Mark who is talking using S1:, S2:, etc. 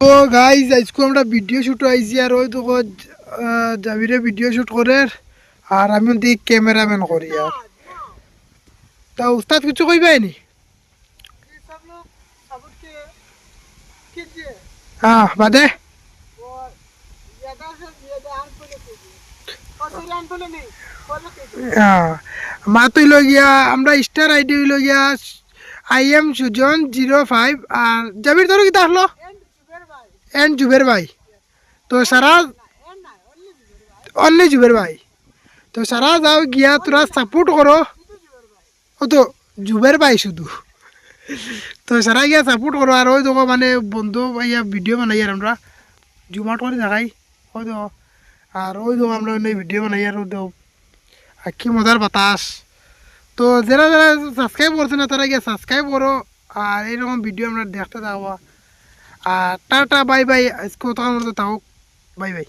S1: তো গাইজ আজকে আমরা ভিডিও শুট আইছি আর ওই তো জাবিরে ভিডিও শুট করে আর আমি ওদিকে ক্যামেরাম্যান করি আর। তা উস্তাদ, কিছু কইবাই নি হ্যাঁ বাদে। মা তুই লই গিয়া, আমরা স্টার আইডি হইল গিয়া I am Sujon zero five আর জাবির তোর কি আসলো এন জুবের ভাই। তো সারা অনলি জুবের ভাই। তো সারা যাও গিয়া তোরা সাপোর্ট করো। ও তো জুবের ভাই শুধু। তো সারা গিয়া সাপোর্ট করো আর ওই দেখো মানে বন্ধু ইয়া ভিডিও বানাই আর আমরা। জুমাট করে দেখাই ওই দেখো। আর ওই দেখো আমরা ওই ভিডিও বানাই আর ওই আর কি মজার বাতাস। তো যারা যারা সাবস্ক্রাইব করছে না, তারা গিয়ে সাবস্ক্রাইব করো আর এইরকম ভিডিও আমরা দেখতে থাকব। আর টাটা বাই বাই। কথা মতো থাকুক। Bye bye.